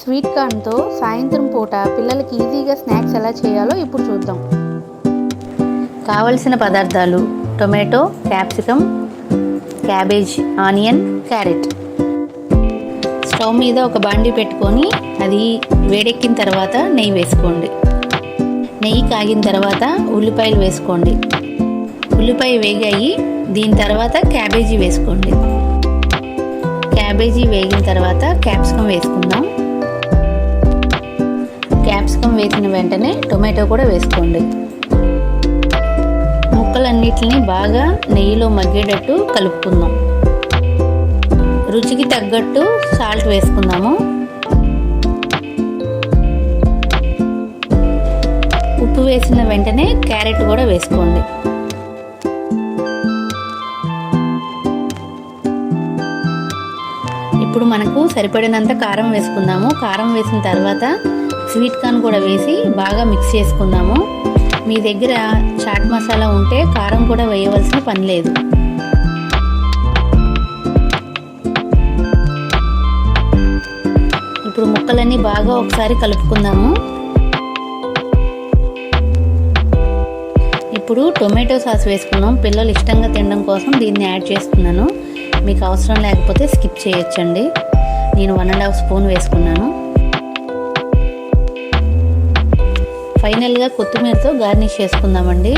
Sweet కార్న్తో సాయంత్రం పూట పిల్లలకి ఈజీగా స్నాక్స్ ఎలా చేయాలో ఇప్పుడు చూద్దాం. కావలసిన పదార్థాలు tomato capsicum cabbage onion carrot. Stove మీద ఒక బాండి పెట్టుకొని అది వేడెక్కిన తర్వాత నెయ్యి వేసుకోండి. నెయ్యి కాగిన తర్వాత ఉల్లిపాయలు వేసుకోండి. ఉల్లిపాయ వేగాయి దీని తర్వాత క్యాబేజీ వేసుకోండి. క్యాబేజీ వేగిన తర్వాత క్యాప్సికం వేసుకుందాం. క్యాప్సికం వేసిన వెంటనే టొమాటో కూడా వేసుకోండి. ముక్కలన్నిటిని బాగా నెయ్యిలో మగ్గేటట్టు కలుపుకుందాం. రుచికి తగ్గట్టు సాల్ట్ వేసుకుందాము. ఉప్పు వేసిన వెంటనే క్యారెట్ కూడా వేసుకోండి. ఇప్పుడు మనకు సరిపడినంత కారం వేసుకుందాము. కారం వేసిన తర్వాత స్వీట్ కార్న్ కూడా వేసి బాగా మిక్స్ చేసుకుందాము మీ దగ్గర చాట్ మసాలా ఉంటే కారం కూడా వేయవలసిన పని లేదు. ఇప్పుడు ముక్కలన్నీ బాగా ఒకసారి కలుపుకుందాము. ఇప్పుడు టొమాటో సాస్ వేసుకున్నాం. పిల్లలు ఇష్టంగా తినడం కోసం దీన్ని యాడ్ చేస్తున్నాను. మీకు అవసరం లేకపోతే స్కిప్ చేయొచ్చండి. నేను వన్ అండ్ హాఫ్ స్పూన్ వేసుకున్నాను. ఫైనల్గా కొత్తిమీరతో గార్నిష్ చేసుకుందామండి.